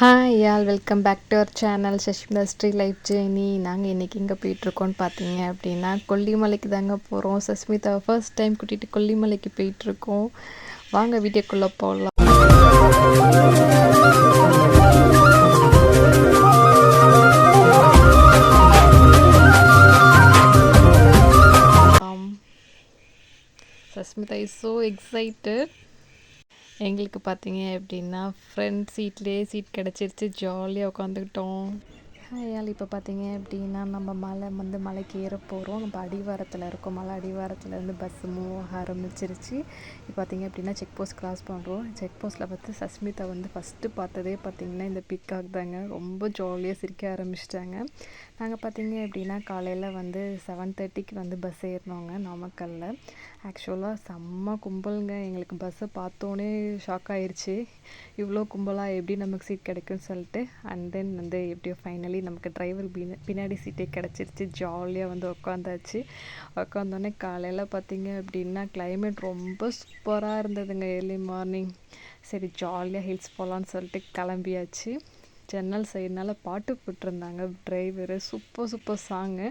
Hi y'all welcome back to our channel Sashmita ஸ்ட்ரீ life journey நாங்கள் இன்றைக்கி இங்கே போயிட்டுருக்கோன்னு பார்த்தீங்க அப்படின்னா கொல்லிமலைக்கு தாங்க போகிறோம் சஸ்மிதா ஃபர்ஸ்ட் டைம் கூட்டிகிட்டு கொல்லிமலைக்கு போயிட்டுருக்கோம். வாங்க வீடியோக்குள்ளே போகலாம் சஸ்மிதா இஸ் ஸோ எக்ஸைட்டட் எங்களுக்கு பார்த்தீங்க அப்படின்னா ஃப்ரண்ட் சீட்லேயே சீட் கிடச்சிருச்சு. ஜாலியாக உட்காந்துக்கிட்டோம். ஆகையால் இப்போ பார்த்தீங்க அப்படின்னா நம்ம மலை வந்து மலைக்கு ஏற போகிறோம். நம்ம அடிவாரத்தில் இருக்கோம். மலை அடிவாரத்துலேருந்து பஸ் மூவ் ஆக ஆரம்பிச்சிருச்சு. இப்போ பார்த்தீங்க அப்படின்னா செக் போஸ்ட் கிராஸ் பண்ணுறோம் செக் போஸ்ட்டில் பார்த்து சஸ்மிதா வந்து ஃபஸ்ட்டு பார்த்ததே பார்த்திங்கன்னா இந்த பிக்காக் தாங்க. ரொம்ப ஜாலியாக சிரிக்க ஆரம்பிச்சிட்டாங்க. நாங்கள் பார்த்தீங்க அப்படின்னா காலையில் வந்து செவன் தேர்ட்டிக்கு வந்து பஸ் ஏறினோங்க நாமக்கல்லில் ஆக்சுவலாக செம்ம கும்பலுங்க. எங்களுக்கு பஸ்ஸை பார்த்தோன்னே ஷாக் ஆயிடுச்சு இவ்வளோ கும்பலாக எப்படி நமக்கு சீட் கிடைக்கும்னு சொல்லிட்டு. அண்ட் தென் வந்து எப்படியோ ஃபைனலி நமக்கு டிரைவர் பின்ன பின்னாடி சீட்டே கிடச்சிருச்சு. ஜாலியாக வந்து உட்காந்தாச்சு உட்காந்தோடனே காலையில் பார்த்தீங்க அப்படின்னா கிளைமேட் ரொம்ப சூப்பராக இருந்ததுங்க ஏர்லி மார்னிங் சரி ஜாலியாக ஹில்ஸ் போகலான்னு சொல்லிட்டு கிளம்பியாச்சு. ஜன்னல் சைடுனால பாட்டு போட்டிருந்தாங்க. டிரைவரு சூப்பர் சூப்பர் சாங்கு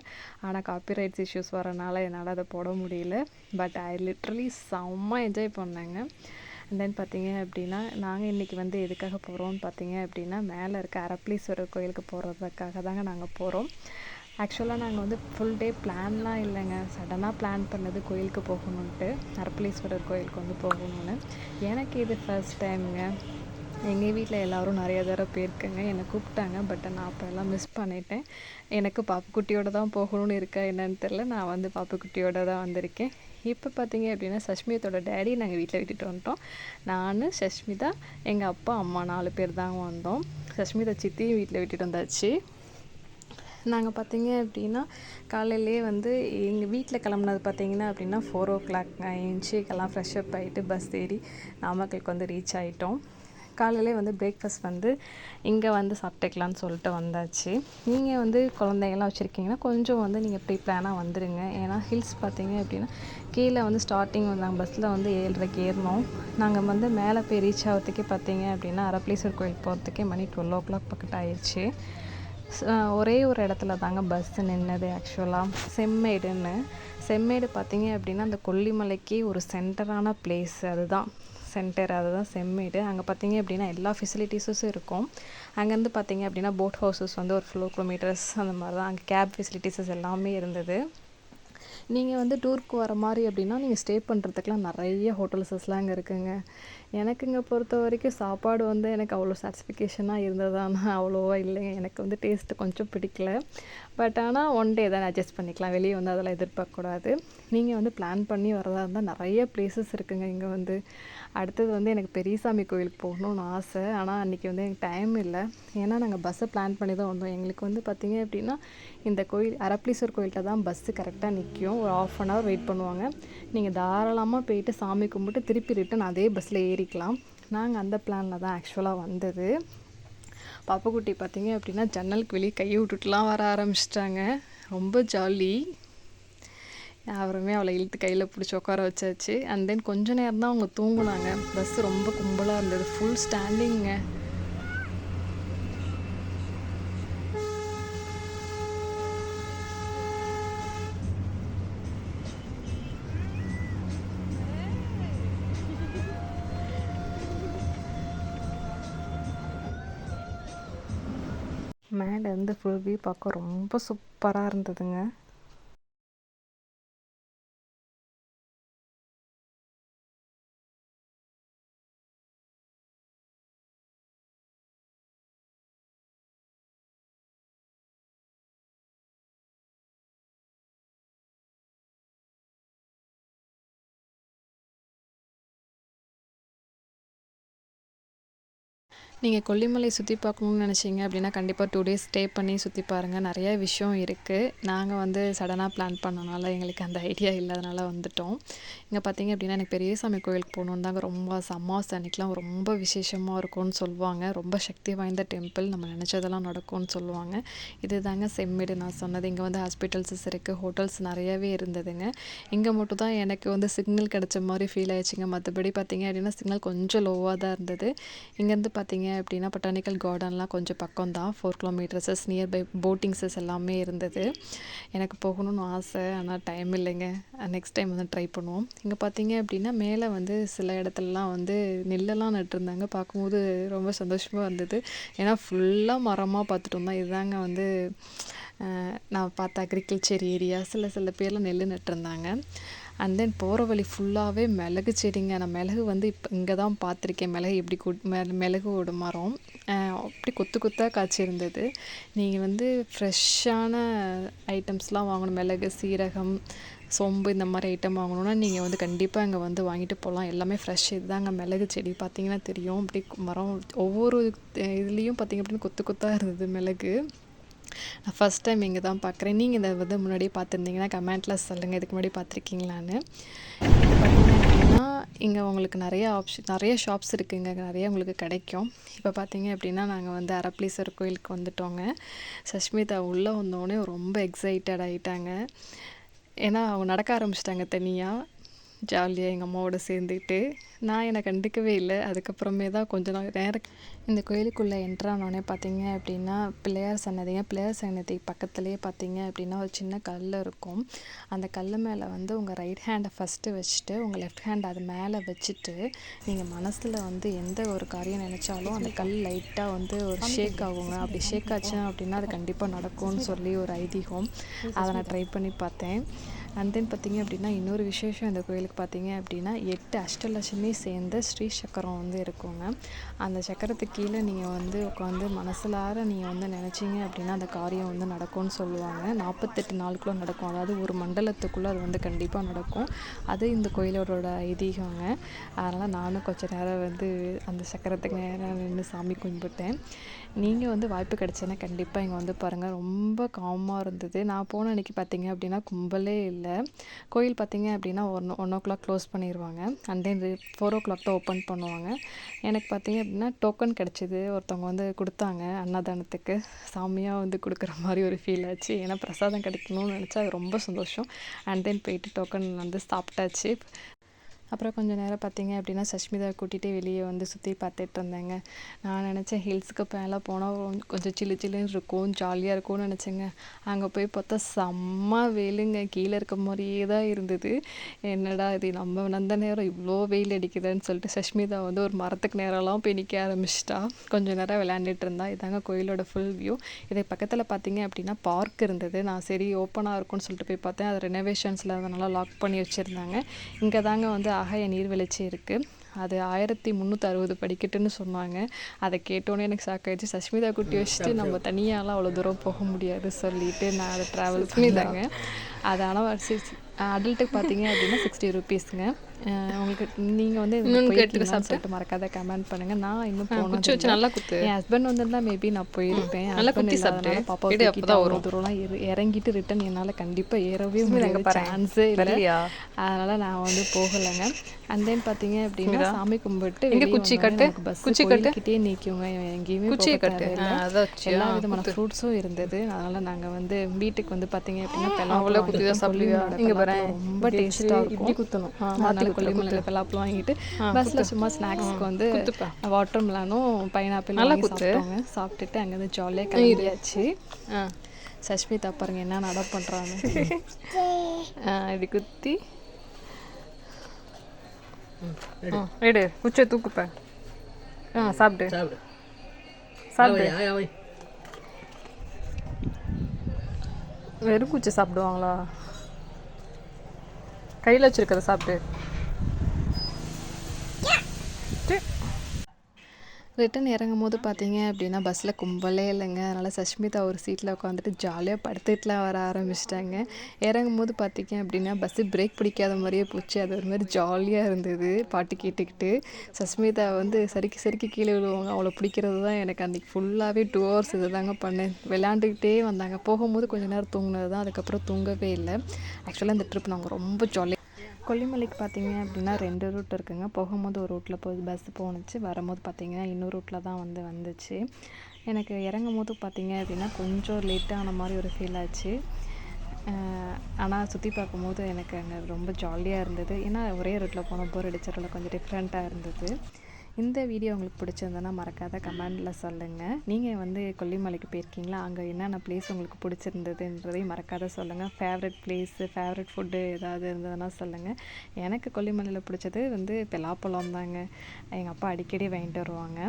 ஆனால் காப்பிரைட்ஸ் இஷ்யூஸ் வரனால என்னால் அதை போட முடியல. பட் ஐ லிட்ரலி செம்ம என்ஜாய் பண்ணேங்க. அண்ட் தென் பார்த்தீங்க அப்படின்னா நாங்கள் இன்றைக்கி வந்து எதுக்காக போகிறோம்னு பார்த்தீங்க அப்படின்னா மேலே இருக்க அரப்ளீஸ்வரர் கோயிலுக்கு போகிறதுக்காக தாங்க நாங்கள் போகிறோம் ஆக்சுவலாக நாங்கள் வந்து ஃபுல் டே பிளான்லாம் இல்லைங்க. சடனாக பிளான் பண்ணது கோயிலுக்கு போகணுன்ட்டு அரப்பளீஸ்வரர் கோயிலுக்கு வந்து போகணும்னு. எனக்கு இது ஃபர்ஸ்ட் டைமுங்க எங்கள் வீட்டில் எல்லோரும் நிறைய தடவை போயிருக்கேங்க என்னை கூப்பிட்டாங்க. பட் நான் அப்போ எல்லாம் மிஸ் பண்ணிட்டேன். எனக்கு பாப்புக்குட்டியோடு தான் போகணும்னு இருக்கா என்னன்னு தெரில நான் வந்து பாப்புக்குட்டியோட தான் வந்திருக்கேன். இப்போ பார்த்தீங்க அப்படின்னா சஷ்மிதோட டேடி நாங்கள் வீட்டில் விட்டுட்டு வந்துட்டோம். நான் சஷ்மிதா எங்கள் அப்பா அம்மா நாலு பேர் தாங்க வந்தோம். சஷ்மிதா சித்தியும் வீட்டில் விட்டுட்டு வந்தாச்சு. நாங்கள் பார்த்தீங்க அப்படின்னா காலையிலேயே வந்து எங்கள் வீட்டில் கிளம்புனது பார்த்தீங்கன்னா அப்படின்னா ஃபோர் ஓ கிளாக் எழுந்துச்சிக்கெல்லாம் ஃப்ரெஷ்அப் ஆகிட்டு பஸ் ஏறி நாமக்கலுக்கு வந்து ரீச் ஆகிட்டோம் காலையிலே வந்து பிரேக்ஃபாஸ்ட் வந்து இங்கே வந்து சாப்பிட்டுக்கலான்னு சொல்லிட்டு வந்தாச்சு. நீங்கள் வந்து குழந்தைங்கள்லாம் வச்சுருக்கீங்கன்னா கொஞ்சம் வந்து நீங்கள் ப்ரீ பிளானாக வந்துடுங்க ஏன்னா ஹில்ஸ் பார்த்தீங்க அப்படின்னா கீழே வந்து ஸ்டார்டிங் நாங்கள் பஸ்ஸில் வந்து ஏழரைக்கு ஏறினோம் நாங்கள் வந்து மேலே போய் ரீச் ஆகிறதுக்கே பார்த்தீங்க அப்படின்னா அரப்ளீஸ்வர் கோயில் போகிறதுக்கே மணி டுவெல் ஓ கிளாக் பக்கத்து ஆயிடுச்சு ஒரே ஒரு இடத்துல தாங்க பஸ்ஸு நின்னது ஆக்சுவலாக செம்மேடுன்னு. செம்மேடு பார்த்தீங்க அப்படின்னா அந்த கொல்லிமலைக்கு ஒரு சென்டரான பிளேஸ் அதுதான். சென்டர் அதுதான் செம்மேடு அங்கே பார்த்தீங்க அப்படின்னா எல்லா ஃபெசிலிட்டிஸும் இருக்கும். அங்கேருந்து பார்த்தீங்க அப்படின்னா போட் ஹவுசஸ் வந்து ஒரு ஃபோர் கிலோமீட்டர்ஸ் அந்த மாதிரி தான் அங்கே கேப் ஃபெசிலிட்டிஸஸ் எல்லாமே இருந்தது. நீங்கள் வந்து டூருக்கு வர மாதிரி அப்படின்னா நீங்கள் ஸ்டே பண்ணுறதுக்குலாம் நிறைய ஹோட்டல்ஸஸ்லாம் அங்கே இருக்குங்க. எனக்கு இங்கே பொறுத்த வரைக்கும் சாப்பாடு வந்து எனக்கு அவ்வளோ சாட்டிஸ்ஃபிகேஷனாக இருந்ததானா அவ்வளோவா இல்லைங்க எனக்கு வந்து டேஸ்ட்டு கொஞ்சம் பிடிக்கல. பட் ஆனால் ஒன் டே தான் அட்ஜஸ்ட் பண்ணிக்கலாம். வெளியே வந்து அதெல்லாம் எதிர்பார்க்கக்கூடாது நீங்கள் வந்து பிளான் பண்ணி வரதா இருந்தால் நிறைய ப்ளேஸஸ் இருக்குங்க இங்கே வந்து. அடுத்தது வந்து எனக்கு பெரியசாமி கோயிலுக்கு போகணும்னு ஆசை. ஆனால் அன்றைக்கி வந்து எனக்கு டைம் இல்லை. ஏன்னா நாங்கள் பஸ்ஸை பிளான் பண்ணி தான் வந்தோம். எங்களுக்கு வந்து பார்த்திங்க அப்படின்னா இந்த கோயில் அரப்ளீஸ்வர் கோயில்கிட்ட தான் பஸ்ஸு கரெக்டாக நிற்கும் ஒரு ஆஃப் அன் ஹவர் வெயிட் பண்ணுவாங்க. நீங்கள் தாராளமாக போயிட்டு சாமி கும்பிட்டு திருப்பி ரிட்டன் அதே பஸ்ஸில் ஏறி ஏறிக்கலாம் நாங்கள் அந்த பிளானில் தான் ஆக்சுவலாக வந்தது. பாப்பக்குட்டி பார்த்தீங்க அப்படின்னா ஜன்னலுக்கு வெளியே கையை விட்டுட்டுலாம் வர ஆரம்பிச்சிட்டாங்க. ரொம்ப ஜாலி அப்புறமே அவளை இழுத்து கையில் பிடிச்சி உட்கார வச்சாச்சு. அண்ட் தென் கொஞ்ச நேரம் தான் அவங்க தூங்குனாங்க. பஸ் ரொம்ப கும்பலாக இருந்தது. ஃபுல் ஸ்டாண்டிங்க ஃபுல் வியூ பார்க்க ரொம்ப சூப்பராக இருந்ததுங்க. நீங்கள் கொல்லிமலை சுற்றி பார்க்கணுன்னு நினச்சிங்க அப்படின்னா கண்டிப்பாக டூ டேஸ் ஸ்டே பண்ணி சுற்றி பாருங்கள் நிறைய விஷயம் இருக்குது நாங்கள் வந்து சடனாக பிளான் பண்ணனால எங்களுக்கு அந்த ஐடியா இல்லாதனால வந்துட்டோம். இங்கே பார்த்தீங்க அப்படின்னா எனக்கு பெரியசாமி கோயிலுக்கு போகணுன்னு தாங்க ரொம்ப சம்மாஸ் அன்னைக்கெலாம் ரொம்ப விசேஷமாக இருக்கும்னு சொல்லுவாங்க. ரொம்ப சக்தி வாய்ந்த டெம்பிள் நம்ம நினச்சதெல்லாம் நடக்கும்னு சொல்லுவாங்க. இது தாங்க செம்மேடு. நான் சொன்னது இங்கே வந்து ஹாஸ்பிட்டல்ஸஸ் இருக்குது ஹோட்டல்ஸ் நிறையவே இருந்ததுங்க. இங்கே மட்டும் தான் எனக்கு வந்து சிக்னல் கிடச்ச மாதிரி ஃபீல் ஆயிடுச்சுங்க. மற்றபடி பார்த்தீங்க அப்படின்னா சிக்னல் கொஞ்சம் லோவாக தான் இருந்தது. இங்கேருந்து பார்த்தீங்க அப்படின்னா பொட்டானிக்கல் கார்டன்லாம் கொஞ்சம் பக்கம் தான் ஃபோர் கிலோமீட்டர்ஸஸ் நியர்பை போட்டிங்ஸஸ் எல்லாமே இருந்தது. எனக்கு போகணும்னு ஆசை ஆனால் டைம் இல்லைங்க. நெக்ஸ்ட் டைம் வந்து ட்ரை பண்ணுவோம். இங்கே பார்த்தீங்க அப்படின்னா மேலே வந்து சில இடத்துலலாம் வந்து நெல்லெல்லாம் நட்டுருந்தாங்க. பார்க்கும்போது ரொம்ப சந்தோஷமாக இருந்தது. ஏன்னா ஃபுல்லாக மரமாக பார்த்துட்டு வந்தோம் இதுதாங்க வந்து நான் பார்த்த அக்ரிகல்ச்சர் ஏரியா சில சில பேர்லாம் நெல் நட்டுருந்தாங்க. அண்ட் தென் போகிற வழி ஃபுல்லாகவே மிளகு செடிங்க. நான் மிளகு வந்து இப்போ இங்கே தான் பார்த்துருக்கேன். மிளகு எப்படி கொட் மிள- மரம். அப்படி கொத்து கொத்தாக காய்ச்சிருந்தது. நீங்கள் வந்து ஃப்ரெஷ்ஷான ஐட்டம்ஸ்லாம் வாங்கணும். மிளகு சீரகம் சோம்பு இந்த மாதிரி ஐட்டம் வாங்கணுன்னா நீங்கள் வந்து கண்டிப்பாக இங்கே வந்து வாங்கிட்டு போகலாம் எல்லாமே ஃப்ரெஷ் இதுதாங்க. மிளகு செடி பார்த்தீங்கன்னா தெரியும். அப்படி மரம் ஒவ்வொரு இதுலேயும் பார்த்தீங்க அப்படின்னு கொத்து கொத்தாக இருந்தது மிளகு. நான் ஃபஸ்ட் டைம் இங்கே தான் பார்க்குறேன் நீங்கள் இதை வந்து முன்னாடியே பார்த்துருந்தீங்கன்னா கமெண்ட்டில் சொல்லுங்கள் இதுக்கு முன்னாடி பார்த்துருக்கீங்களான்னு. இது இங்கே உங்களுக்கு நிறைய ஆப்ஷன் நிறைய ஷாப்ஸ் இருக்குங்க. நிறைய உங்களுக்கு கிடைக்கும். இப்போ பார்த்தீங்க அப்படின்னா நாங்கள் வந்து அரப்ளீஸ்வரர் கோயிலுக்கு வந்துட்டோங்க. சஷ்மிதா உள்ளே வந்தோடனே ரொம்ப எக்ஸைட்டட் ஆகிட்டாங்க ஏன்னா அவங்க நடக்க ஆரம்பிச்சிட்டாங்க தனியாக ஜாலியாக எங்கள் அம்மாவோட சேர்ந்துக்கிட்டு நான் என்னை கண்டுக்கவே இல்லை. அதுக்கப்புறமே தான் கொஞ்ச நாள் நேரம் இந்த கோயிலுக்குள்ளே என்ட்ரானோடனே பார்த்தீங்க அப்படின்னா பிள்ளையார் சன்னதிங்க பிள்ளையார் சன்னதி பக்கத்துலேயே பார்த்தீங்க அப்படின்னா ஒரு சின்ன கல் இருக்கும். அந்த கல் மேலே வந்து உங்கள் ரைட் ஹேண்டை ஃபஸ்ட்டு வச்சுட்டு உங்கள் லெஃப்ட் ஹேண்ட் அது மேலே வச்சுட்டு நீங்கள் மனசில் வந்து எந்த ஒரு காரியம் நினச்சாலும் அந்த கல் லைட்டாக வந்து ஒரு ஷேக் ஆகுங்க. அப்படி ஷேக் ஆச்சு அப்படின்னா அது கண்டிப்பாக நடக்கும்னு சொல்லி ஒரு ஐதீகம். அதை நான் ட்ரை பண்ணி பார்த்தேன். அண்ட் தென் பார்த்திங்க அப்படின்னா இன்னொரு விசேஷம் இந்த கோயிலுக்கு பார்த்தீங்க அப்படின்னா எட்டு அஷ்டலட்சுமி சேர்ந்த ஸ்ரீ சக்கரம் வந்து இருக்குங்க. அந்த சக்கரத்துக்கு கீழே நீங்கள் வந்து உட்காந்து மனசுலார நீங்கள் வந்து நினச்சிங்க அப்படின்னா அந்த காரியம் வந்து நடக்கும்னு சொல்லுவாங்க. நாற்பத்தெட்டு நாளுக்குள்ளே நடக்கும். அதாவது ஒரு மண்டலத்துக்குள்ளே அது வந்து கண்டிப்பாக நடக்கும். அது இந்த கோயிலோட ஐதீகங்க. அதனால் நானும் கொஞ்சம் நேரம் வந்து அந்த சக்கரத்துக்கு நேரம் நின்று சாமி கும்பிட்டேன். நீங்கள் வந்து வாய்ப்பு கிடச்சேன்னா கண்டிப்பாக இங்கே வந்து பாருங்கள் ரொம்ப காமாக இருந்தது. நான் போன அன்றைக்கி பார்த்தீங்க அப்படின்னா கும்பலே இல்லை. கோயில் பார்த்திங்க அப்படின்னா one one o'clock close பண்ணிடுவாங்க and then four o'clock தான் ஓப்பன் பண்ணுவாங்க. எனக்கு பார்த்தீங்க அப்படின்னா டோக்கன் கிடச்சிது. ஒருத்தவங்க வந்து கொடுத்தாங்க அன்னதானத்துக்கு. சாமியாக வந்து கொடுக்குற மாதிரி ஒரு ஃபீல் ஆச்சு. ஏன்னா பிரசாதம் கிடைக்கணும்னு நினச்சா அது ரொம்ப சந்தோஷம். அண்ட் தென் போயிட்டு டோக்கன் வந்து சாப்பிட்டாச்சு. அப்புறம் கொஞ்சம் நேரம் பார்த்தீங்க அப்படின்னா சஷ்மிதா கூட்டிகிட்டு வெளியே வந்து சுற்றி பார்த்துட்டு இருந்தேங்க. நான் நினச்சேன் ஹில்ஸுக்கு மேலே போனால் கொஞ்சம் சில்லு சில்லுன்னு இருக்கும் ஜாலியாக இருக்கும்னு நினச்சேங்க. அங்கே போய் பார்த்தா செம்ம வெயிலுங்க. கீழே இருக்க மாதிரியே தான் இருந்தது. என்னடா இது நம்ம வந்த நேரம் இவ்வளோ வெயில் அடிக்குதுன்னு சொல்லிட்டு சஷ்மிதா வந்து ஒரு மரத்துக்கு நேரம்லாம் போய் நிற்க ஆரம்பிச்சிட்டா. கொஞ்சம் நேரம் விளையாண்டுட்டு இருந்தா. இதாங்க கோயிலோட ஃபுல் வியூ இதை பக்கத்தில் பார்த்தீங்க அப்படின்னா பார்க் இருந்தது. நான் சரி ஓப்பனாக இருக்கும்னு சொல்லிட்டு போய் பார்த்தேன். அது ரெனோவேஷன்ஸில் அதனால் லாக் பண்ணி வச்சுருந்தாங்க. இங்கே தாங்க வந்து அகய நீர்வீழ்ச்சி இருக்குது அது ஆயிரத்தி முந்நூற்றி அறுபது படிக்கட்டுன்னு சொன்னாங்க. அதை கேட்டோன்னே எனக்கு ஷாக் ஆயிடுச்சு. சஷ்மிதா குட்டி வச்சுட்டு நம்ம தனியாலாம் அவ்வளோ தூரம் போக முடியாது சொல்லிட்டு நான் அதை ட்ராவல் பண்ணிதாங்க அது ஆனால் அடல்ட்டுக்கு பார்த்தீங்க அப்படின்னா சிக்ஸ்டி ருபீஸுங்க உங்களுக்கு நீங்கள் வந்து போயிருக்கீங்களான்னு சொல்லிட்டு மறக்காத கமெண்ட் பண்ணுங்க. நான் இன்னும் குச்சி வச்சு நல்லா குத்து. என் ஹஸ்பண்ட் வந்திருந்தா மேபி நான் போயிருப்பேன். நல்லா குத்தி சாப்பிட்டு. பாப்பா தூக்கிட்டு அப்பதான் அவ்வளோ தூரம்லாம் இறங்கிட்டு ரிட்டன் என்னால் கண்டிப்பாக ஏறவே முடியாது. சான்ஸே இல்லை. வரலையா? அதனால நான் வந்து போகலைங்க. அண்ட் தென் பார்த்தீங்க அப்படின்னா சாமி கும்பிட்டு எங்க குச்சி கட்டு? குச்சி கட்டு? கோயில்கிட்டயே நிற்குங்க எங்கேயுமே குச்சியை போக கட்டு. எல்லா விதமான ஃப்ரூட்ஸும் இருந்தது. அதனால நாங்கள் வந்து வீட்டுக்கு வந்து பார்த்தீங்க அப்படின்னா அவ்வளோ குத்தி தான் பாரேன். ரொம்ப இப்படி டேஸ்ட்டாக இப்படி இருக்கும். குத்தணும். ஆ, அதனால மாத்தி குத்து, கொல்லிமலை பெலாப்பழம் வாங்கிட்டு பஸ்ஸில் சும்மா ஸ்நாக்ஸ்க்கு வந்து. வாட்டர் மெலானும் பைனாப்பிள் நல்லா. சாப்பிட்டோங்க. சாப்பிட்டுட்டு அங்கேருந்து ஜாலியாக கிளம்பியாச்சு. சஷ்மிதா பாருங்க என்ன நட பண்ணுறாங்க இப்படி குத்தி. எடு. குச்சியை தூக்குப்ப. ஆ சாப்பிடு. வெறும் குச்சி சாப்பிடுவாங்களா? கையில் வச்சிருக்கத சாப்பிட்டு ரிட்டன் இறங்கும் போது பார்த்தீங்க அப்படின்னா பஸ்ஸில் கும்பலே இல்லைங்க. அதனால் சஷ்மிதா ஒரு சீட்டில் உட்காந்துட்டு ஜாலியாக படுத்துட்டுலாம் வர ஆரம்பிச்சிட்டாங்க. இறங்கும் போது பார்த்தீங்க அப்படின்னா பஸ்ஸு பிரேக் பிடிக்காத மாதிரியே போச்சு. அது ஒரு மாதிரி ஜாலியாக இருந்தது பாட்டு கேட்டுக்கிட்டு. சஷ்மிதா வந்து சறுக்கி சறுக்கி கீழே விழுவாங்க. அவளை பிடிக்கிறது தான் எனக்கு அன்றைக்கி ஃபுல்லாகவே டூ ஹவர்ஸ் இது தாங்க பண்ணேன். விளாண்டுக்கிட்டே வந்தாங்க. போகும்போது கொஞ்சம் நேரம் தூங்கினது தான் அதுக்கப்புறம் தூங்கவே இல்லை. ஆக்சுவலாக இந்த ட்ரிப் நாங்கள் ரொம்ப ஜாலியாக கொல்லிமலைக்கு பார்த்தீங்க அப்படின்னா ரெண்டு ரூட் இருக்குங்க. போகும்போது ஒரு ரூட்டில் போய் பஸ் போணுச்சு. வரும்போது பார்த்தீங்கன்னா இன்னொரு ரூட்டில் தான் வந்து வந்துச்சு. எனக்கு இறங்கும் போது பார்த்தீங்க அப்படின்னா கொஞ்சம் லேட்டான மாதிரி ஒரு ஃபீல் ஆச்சு. ஆனால் சுற்றி பார்க்கும்போது எனக்கு அங்கே ரொம்ப ஜாலியாக இருந்தது. ஏன்னா ஒரே ரூட்டில் போன போர் அடிச்சரில் கொஞ்சம் டிஃப்ரெண்ட்டாக இருந்தது. இந்த வீடியோ உங்களுக்கு பிடிச்சிருந்தனா மறக்காத கமெண்டில் சொல்லுங்கள் நீங்கள் வந்து கொல்லிமலைக்கு போயிருக்கீங்களா? அங்கே என்னென்ன பிளேஸ் உங்களுக்கு பிடிச்சிருந்ததுன்றதையும் மறக்காத சொல்லுங்கள் ஃபேவரட் பிளேஸு ஃபேவரட் ஃபுட்டு ஏதாவது இருந்ததுன்னா சொல்லுங்கள் எனக்கு கொல்லிமலையில் பிடிச்சது வந்து பலாப்பழம் தாங்க. எங்கள் அப்பா அடிக்கடி வாங்கிட்டு வருவாங்க.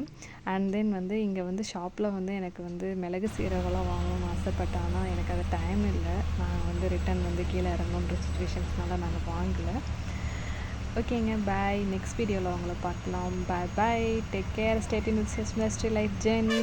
அண்ட் தென் வந்து இங்கே வந்து ஷாப்பில் வந்து எனக்கு வந்து மிளகு சீரகம்லாம் வாங்கணும்னு ஆசைப்பட்டேன். ஆனால் எனக்கு அது டைம் இல்லை. நான் வந்து ரிட்டன் வந்து கீழே இறங்கணுன்ற சுச்சுவேஷன்ஸ்னால நாங்கள் வாங்கலை. ஓகேங்க பாய் நெக்ஸ்ட் வீடியோவில் உங்களை பார்க்கலாம். Bye bye take care stay in with life journey